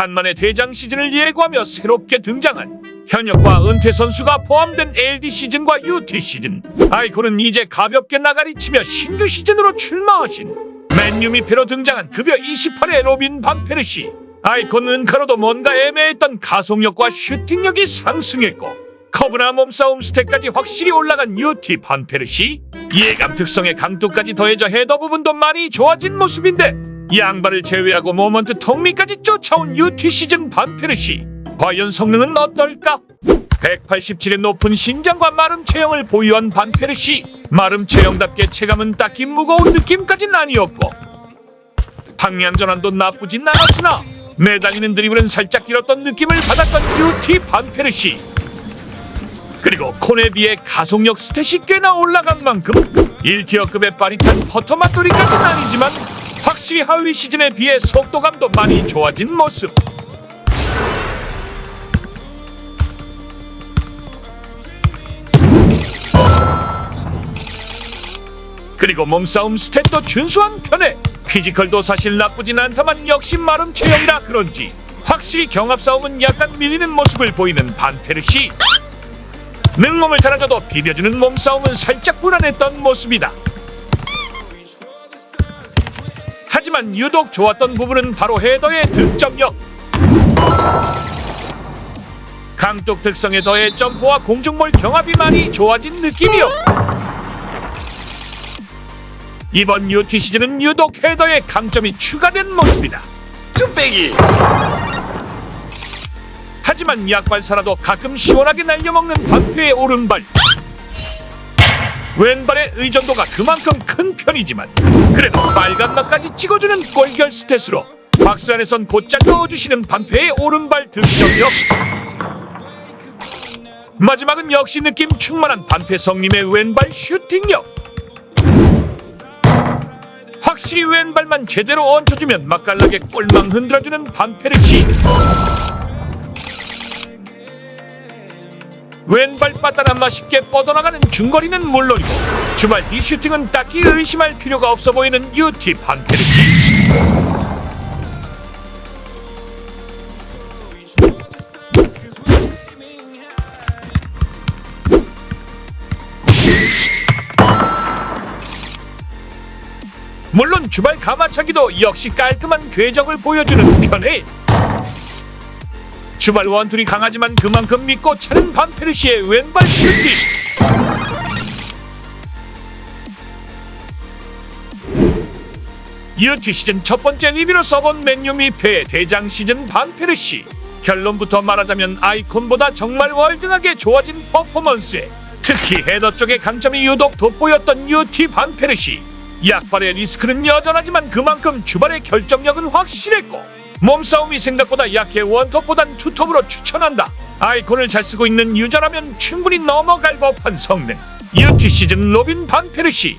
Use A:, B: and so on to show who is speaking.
A: 간만에 대장 시즌을 예고하며 새롭게 등장한 현역과 은퇴 선수가 포함된 LD 시즌과 UT 시즌. 아이콘은 이제 가볍게 나가리 치며 신규 시즌으로 출마하신 맨유 미패로 등장한 급여 28의 로빈 반페르시. 아이콘 은카로도 뭔가 애매했던 가속력과 슈팅력이 상승했고 커브나 몸싸움 스택까지 확실히 올라간 UT 반페르시. 예감 특성의 강도까지 더해져 헤더 부분도 많이 좋아진 모습인데 양발을 제외하고 모먼트 턱미까지 쫓아온 UT 시즌 반페르시. 과연 성능은 어떨까? 187의 높은 신장과 마름 체형을 보유한 반페르시. 마름 체형답게 체감은 딱히 무거운 느낌까진 아니었고 방향 전환도 나쁘진 않았으나 매달리는 드리블은 살짝 길었던 느낌을 받았던 UT 반페르시. 그리고 콘에 비해 가속력 스탯이 꽤나 올라간 만큼 1티어급의 빠릿한 퍼터 맛돌이까지는 아니지만 확실히 하위 시즌에 비해 속도감도 많이 좋아진 모습. 그리고 몸싸움 스탯도 준수한 편에 피지컬도 사실 나쁘진 않다만 역시 마름 체형이라 그런지 확실히 경합 싸움은 약간 밀리는 모습을 보이는 반페르시 능몸을 달아줘도 비벼주는 몸싸움은 살짝 불안했던 모습이다 하지만 유독 좋았던 부분은 바로 헤더의 득점력 강독 특성에 더해 점프와 공중몰 경합이 많이 좋아진 느낌이요 이번 UT 시즌은 유독 헤더의 강점이 추가된 모습이다.
B: 뚝배기
A: 하지만 약발사라도 가끔 시원하게 날려먹는 반패의 오른발. 왼발의 의존도가 그만큼 큰 편이지만 그래도 빨간 맛까지 찍어주는 골결 스탯으로 박스 안에선 곧장 넣어주시는 반패의 오른발 득점력. 마지막은 역시 느낌 충만한 반패 성님의 왼발 슈팅력. 확실히 왼발만 제대로 얹혀주면 맛깔나게 골망 흔들어주는 반페르시 왼발 빠따나 맛있게 뻗어나가는 중거리는 물론이고 주말 뒤 슈팅은 딱히 의심할 필요가 없어 보이는 유티 반페르시 물론 주말 가마차기도 역시 깔끔한 궤적을 보여주는 편에 주말 원툴이 강하지만 그만큼 믿고 차는 반페르시의 왼발 슈팅. 유티 시즌 첫 번째 리뷰로 써본 맨유 미패의 대장 시즌 반페르시 결론부터 말하자면 아이콘보다 정말 월등하게 좋아진 퍼포먼스에 특히 헤더 쪽의 강점이 유독 돋보였던 유티 반페르시 약발의 리스크는 여전하지만 그만큼 주발의 결정력은 확실했고 몸싸움이 생각보다 약해 원톱보단 투톱으로 추천한다. 아이콘을 잘 쓰고 있는 유저라면 충분히 넘어갈 법한 성능. 유티 시즌 로빈 반페르시